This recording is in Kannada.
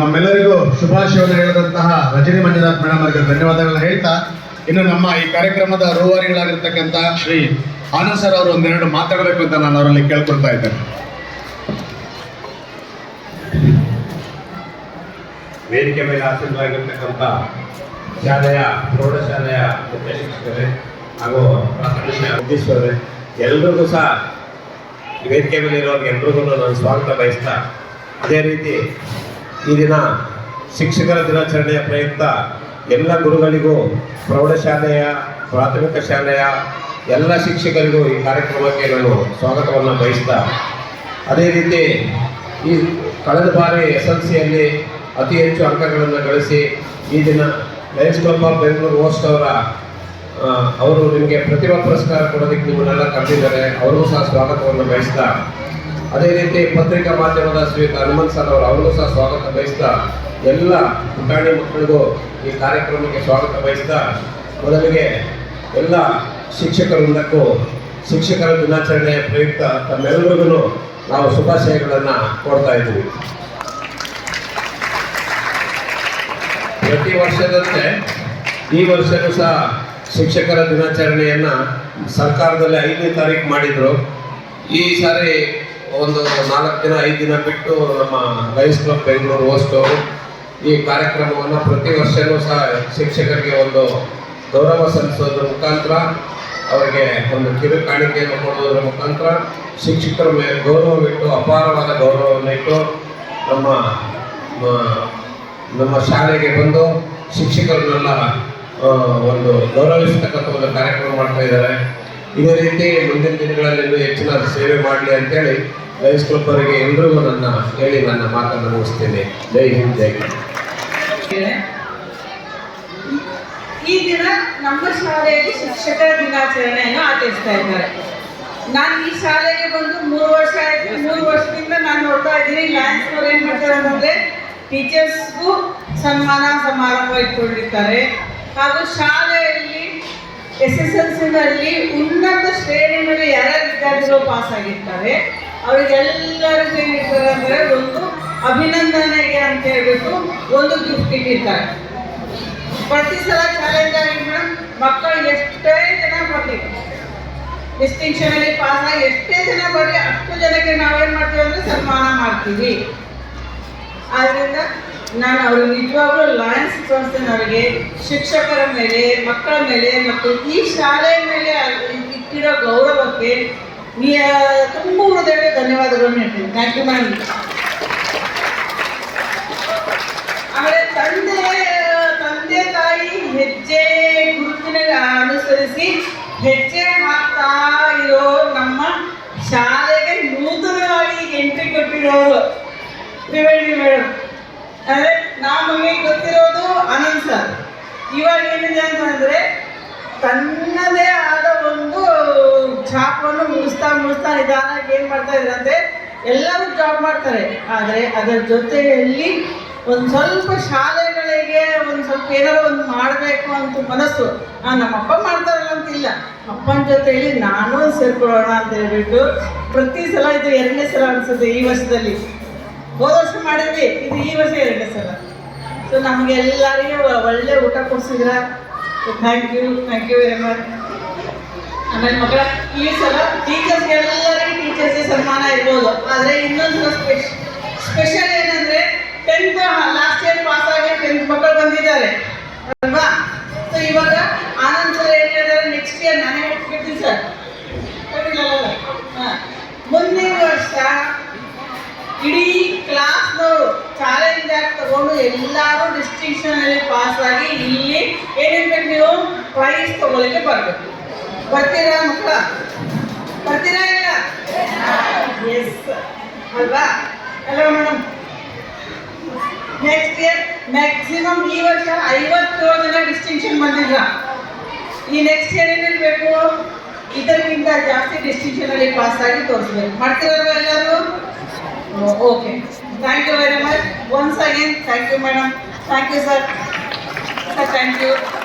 ನಮ್ಮೆಲ್ಲರಿಗೂ ಶುಭಾಶಯವನ್ನು ಹೇಳಿದಂತಹ ರಜನಿ ಮಂಜುನಾಥ್ ಮೇಡಮ್ ಅವರಿಗೆ ಧನ್ಯವಾದಗಳನ್ನು ಹೇಳ್ತಾ, ಇನ್ನು ನಮ್ಮ ಈ ಕಾರ್ಯಕ್ರಮದ ರೂವಾರಿಗಳಾಗಿರ್ತಕ್ಕಂಥ ಶ್ರೀ ಆನಂದ್ ಸರ್ ಅವರು ಒಂದೆರಡು ಮಾತಾಡಬೇಕು ಅಂತ ನಾನು ಅವರಲ್ಲಿ ಕೇಳ್ಕೊಳ್ತಾ ಇದ್ದೇನೆ. ವೇದಿಕೆ ಮೇಲೆ ಆಸೀನರಾಗಿರ್ತಕ್ಕಂಥ ಶಾಲೆಯ ಪ್ರೌಢಶಾಲೆಯ ಮುಖ್ಯ ಶಿಕ್ಷಕರೇ ಹಾಗೂ ಪ್ರಾಥಮಿಕ ಉದ್ದೇಶವರೇ ಎಲ್ರಿಗೂ ಸಹ ವೇದಿಕೆ ಮೇಲೆ ಇರೋರಿಗೆ ಎಲ್ರಿಗೂ ನಾನು ಸ್ವಾಗತ ಬಯಸ್ತಾ, ಅದೇ ರೀತಿ ಈ ದಿನ ಶಿಕ್ಷಕರ ದಿನಾಚರಣೆಯ ಪ್ರಯುಕ್ತ ಎಲ್ಲ ಗುರುಗಳಿಗೂ ಪ್ರೌಢಶಾಲೆಯ ಪ್ರಾಥಮಿಕ ಶಾಲೆಯ ಎಲ್ಲ ಶಿಕ್ಷಕರಿಗೂ ಈ ಕಾರ್ಯಕ್ರಮಕ್ಕೆ ನಾನು ಸ್ವಾಗತವನ್ನು ಬಯಸ್ತಾ, ಅದೇ ರೀತಿ ಈ ಕಳೆದ ಬಾರಿ ಎಸ್ ಎಲ್ ಸಿಯಲ್ಲಿ ಅತಿ ಹೆಚ್ಚು ಅಂಕಗಳನ್ನು ಗಳಿಸಿ ಈ ದಿನ Lions Club of Bengaluru host ಅವರ ಅವರು ನಿಮಗೆ ಪ್ರತಿಭಾ ಪುರಸ್ಕಾರ ಕೊಡೋದಕ್ಕೆ ನಿಮ್ಮನ್ನೆಲ್ಲ ಕರೆದಿದ್ದಾರೆ. ಅವರೂ ಸಹ ಸ್ವಾಗತವನ್ನು ಬಯಸ್ತಾ ಅದೇ ರೀತಿ ಪತ್ರಿಕಾ ಮಾಧ್ಯಮದ ಶ್ರೀಯುತ ಹನುಮಂತ್ ಸರ್ ಅವರು ಅವರು ಸಹ ಸ್ವಾಗತ ಬಯಸ್ತಾ ಎಲ್ಲ ಪುಟಾಣಿ ಮಕ್ಕಳಿಗೂ ಈ ಕಾರ್ಯಕ್ರಮಕ್ಕೆ ಸ್ವಾಗತ ಬಯಸ್ತಾ ಮೊದಲಿಗೆ ಎಲ್ಲ ಶಿಕ್ಷಕ ವೃಂದಕ್ಕೂ ಶಿಕ್ಷಕರ ದಿನಾಚರಣೆಯ ಪ್ರಯುಕ್ತ ತಮ್ಮೆಲ್ಲರಿಗೂ ನಾವು ಶುಭಾಶಯಗಳನ್ನು ಕೊಡ್ತಾ ಇದ್ದೀವಿ. ಪ್ರತಿ ವರ್ಷದಂತೆ ಈ ವರ್ಷವೂ ಸಹ ಶಿಕ್ಷಕರ ದಿನಾಚರಣೆಯನ್ನು ಸರ್ಕಾರದಲ್ಲಿ ಐದನೇ ತಾರೀಕು ಮಾಡಿದರು. ಈ ಸಾರಿ ಒಂದು ನಾಲ್ಕು ದಿನ, ಐದು ದಿನ ಬಿಟ್ಟು ನಮ್ಮ ಲೈಫ್ ಕ್ಲಬ್ ಬೆಂಗಳೂರು ಹೋಸ್ಟ್ ಅವರು ಈ ಕಾರ್ಯಕ್ರಮವನ್ನು ಪ್ರತಿ ವರ್ಷವೂ ಸಹ ಶಿಕ್ಷಕರಿಗೆ ಒಂದು ಗೌರವ ಸಲ್ಲಿಸೋದ್ರ ಮುಖಾಂತರ ಅವರಿಗೆ ಒಂದು ಕಿರು ಕಾಣಿಕೆಯನ್ನು ಕೊಡೋದ್ರ ಮುಖಾಂತರ ಶಿಕ್ಷಕರ ಮೇಲೆ ಗೌರವವಿಟ್ಟು, ಅಪಾರವಾದ ಗೌರವವನ್ನು ಇಟ್ಟು ನಮ್ಮ ನಮ್ಮ ಶಾಲೆಗೆ ಬಂದು ಶಿಕ್ಷಕರನ್ನೆಲ್ಲ ಒಂದು ಗೌರವಿಸ್ತಕ್ಕಂಥ ಒಂದು ಕಾರ್ಯಕ್ರಮ ಮಾಡ್ತಾ ಇದ್ದಾರೆ. ಇದೇ ರೀತಿ ಮುಂದಿನ ದಿನಗಳಲ್ಲಿ ಹೆಚ್ಚಿನ ಸೇವೆ ಮಾಡಲಿ ಅಂತೇಳಿ ಅವರಿಗೆ ಎಲ್ರಿಗೂ ನನ್ನ ಹೇಳಿ ನನ್ನ ಮಾತನ್ನು ಮುಗಿಸ್ತೇನೆ. ಜೈ ಹಿಂದ್, ಜೈ ಈ ದಿನ ನಮ್ಮ ಶಾಲೆಯಲ್ಲಿ ಶಿಕ್ಷಕರ ದಿನಾಚರಣೆಯನ್ನು ಆಚರಿಸ್ತಾ ಇದ್ದಾರೆ. ನಾನು ಈ ಶಾಲೆಗೆ ಬಂದು ಮೂರು ವರ್ಷ ಆಯ್ತು. ಮೂರು ವರ್ಷದಿಂದ ನಾನು ನೋಡ್ತಾ ಇದ್ದೀನಿ. ಲಯನ್ಸ್ ಅವ್ರು ಏನು ಮಾಡ್ತಾರೆ ಅಂದರೆ ಟೀಚರ್ಸ್ಗೂ ಸನ್ಮಾನ ಸಮಾರಂಭ ಇಟ್ಕೊಂಡಿರ್ತಾರೆ. ಹಾಗೂ ಶಾಲೆಯಲ್ಲಿ ಎಸ್ ಎಸ್ ಎಲ್ ಸಿನಲ್ಲಿ ಉನ್ನತ ಮೇಲೆ ಯಾರ್ಯಾರು ವಿದ್ಯಾರ್ಥಿಗಳು ಪಾಸ್ ಆಗಿರ್ತಾರೆ ಅವ್ರಿಗೆಲ್ಲರಿಗೂ ಏನಿರ್ತಾರೆ ಅಂದರೆ ಒಂದು ಅಭಿನಂದನೆಗೆ ಅಂತ ಹೇಳ್ಬಿಟ್ಟು ಒಂದು ಗಿಫ್ಟ್ ಇಟ್ಟಿರ್ತಾರೆ. ಪ್ರತಿ ಸಲ ಚಾಲೆಂಜ್ ಆಗಿ ಮೇಡಮ್ ಮಕ್ಕಳು ಎಷ್ಟೇ ಜನ ಬರಲಿ ಡಿಸ್ಟಿಂಕ್ಷನ್ ಅಲ್ಲಿ ಪಾಸ್ ಆಗಿ ಎಷ್ಟೇ ಜನ ಬರಲಿ, ಅಷ್ಟು ಜನಕ್ಕೆ ನಾವೇನು ಮಾಡ್ತೀವಿ ಅಂದ್ರೆ ಸನ್ಮಾನ ಮಾಡ್ತೀವಿ. ಆದ್ದರಿಂದ ನಾನು ಅವರು ನಿಜವಾಗ್ಲೂ ಲಯನ್ಸ್ ಸಂಸ್ಥೆನವರಿಗೆ ಶಿಕ್ಷಕರ ಮೇಲೆ, ಮಕ್ಕಳ ಮೇಲೆ ಮತ್ತು ಈ ಶಾಲೆಯ ಮೇಲೆ ಇಟ್ಟಿರೋ ಗೌರವಕ್ಕೆ ನೀ ತುಂಬ ಹೃದಯದ ಧನ್ಯವಾದಗಳನ್ನು ಹೇಳ್ತೀನಿ. ಥ್ಯಾಂಕ್ ಯು ಮ್ಯಾಮ್ ಆಮೇಲೆ ತಂದೆ ತಂದೆ ತಾಯಿ ಹೆಜ್ಜೆ ಗುರುತಿನ ಅನುಸರಿಸಿ ಹೆಜ್ಜೆ ಹಾಕ್ತಾ ಇರೋ ನಮ್ಮ ಶಾಲೆಗೆ ನೂತನವಾಗಿ ಎಂಟ್ರಿ ಕೊಟ್ಟಿರೋರು ತ್ರಿವೇಣಿ ಮೇಡಮ್ ಅಂದ್ರೆ ನಮಗೆ ಗೊತ್ತಿರೋದು ಆನಂದ್ ಸರ್ ಇವಾಗ ಏನಿದೆ ಅಂತಂದ್ರೆ ತನ್ನದೇ ಆದ ಒಂದು ಛಾಪನ್ನು ಮುಗಿಸ್ತಾ ಮುಗಿಸ್ತಾ ನಿಧಾನಾಗಿ ಏನು ಮಾಡ್ತಾ ಅಂದ್ರೆ ಎಲ್ಲರೂ ಜಾಬ್ ಮಾಡ್ತಾರೆ. ಆದರೆ ಅದರ ಜೊತೆಯಲ್ಲಿ ಒಂದು ಸ್ವಲ್ಪ ಶಾಲೆಗಳಿಗೆ ಒಂದು ಸ್ವಲ್ಪ ಏನಾದ್ರು ಒಂದು ಮಾಡಬೇಕು ಅಂತ ಮನಸ್ಸು. ಆ, ನಮ್ಮ ಅಪ್ಪ ಮಾಡ್ತಾರಲ್ಲ ಅಂತಿಲ್ಲ ಅಪ್ಪನ ಜೊತೆಯಲ್ಲಿ ನಾನು ಸೇರ್ಕೊಳ್ಳೋಣ ಅಂತ ಹೇಳ್ಬಿಟ್ಟು ಪ್ರತಿ ಸಲ ಇದು ಎರಡನೇ ಸಲ ಅನಿಸುತ್ತೆ ಈ ವರ್ಷದಲ್ಲಿ. ಹೋದ ವರ್ಷ ಮಾಡಿದ್ವಿ. ಇದು ಈ ವರ್ಷ ಎರಡನೇ ಸಲ. ಸೊ ನಮಗೆ ಎಲ್ಲರಿಗೂ ಒಳ್ಳೆ ಊಟ ಕೊಡ್ಸಿದ್ರ. Thank you thank you very much ಆಮೇಲೆ ಮಕ್ಕಳ, ಈ ಸಲ ಟೀಚರ್ಸ್ ಎಲ್ಲರಿಗೂ ಟೀಚರ್ಸ್ ಸನ್ಮಾನ ಇರ್ಬೋದು. ಆದರೆ ಇನ್ನೊಂದು ಸ್ಪೆಷ ಸ್ಪೆಷಲ್ ಏನಂದ್ರೆ ಟೆಂತ್ ಲಾಸ್ಟ್ ಇಯರ್ ಪಾಸ್ ಆಗಿ ಟೆಂತ್ ಮಕ್ಕಳು ಬಂದಿದ್ದಾರೆ. ಅಲ್ವಾ ಸೊ ಇವಾಗ ಆನಂದ್ ಸರ್ ಏನ್ ಹೇಳಿದಾರೆ ನೆಕ್ಸ್ಟ್ ಇಯರ್ ನಾನೇ ಹೇಳ್ಬಿಡ್ತೀನಿ ಸರ್ ಹಾಂ ಮುಂದಿನ ವರ್ಷ ಇಡೀ ಕ್ಲಾಸ್ನವರು ತಗೊಂಡು ಎಲ್ಲರೂ ಡಿಸ್ಟಿಂಕ್ಷನಲ್ಲಿ ಪಾಸ್ ಆಗಿ ಇಲ್ಲಿ ಏನಿರ್ಬೇಕು ನೀವು? ಪ್ರೈಸ್ ತಗೊಳ್ಳಿಕ್ಕೆ ಬರಬೇಕು. ಬರ್ತೀರಾ ಮಕ್ಕಳ? ಬರ್ತೀರಾ ಇಲ್ಲ? ಎಸ್ ಅಲ್ವಾ? ಅಲ್ವಾ ಮೇಡಮ್ ನೆಕ್ಸ್ಟ್ ಇಯರ್ ಮ್ಯಾಕ್ಸಿಮಮ್ ಈ ವರ್ಷ ಐವತ್ತೇಳು ಜನ ಡಿಸ್ಟಿಂಕ್ಷನ್ ಬಂದಿಲ್ಲ ಈ ನೆಕ್ಸ್ಟ್ ಇಯರ್ ಏನಿರಬೇಕು ಇದಕ್ಕಿಂತ ಜಾಸ್ತಿ ಡಿಸ್ಟಿಂಕ್ಷನಲ್ಲಿ ಪಾಸ್ ಆಗಿ ತೋರಿಸ್ಬೇಕು. ಮಾಡ್ತಿರೋದು ಎಲ್ಲರೂ? Oh, okay. Thank you very much. Once again, thank you, madam. Thank you, sir. Sir, thank you.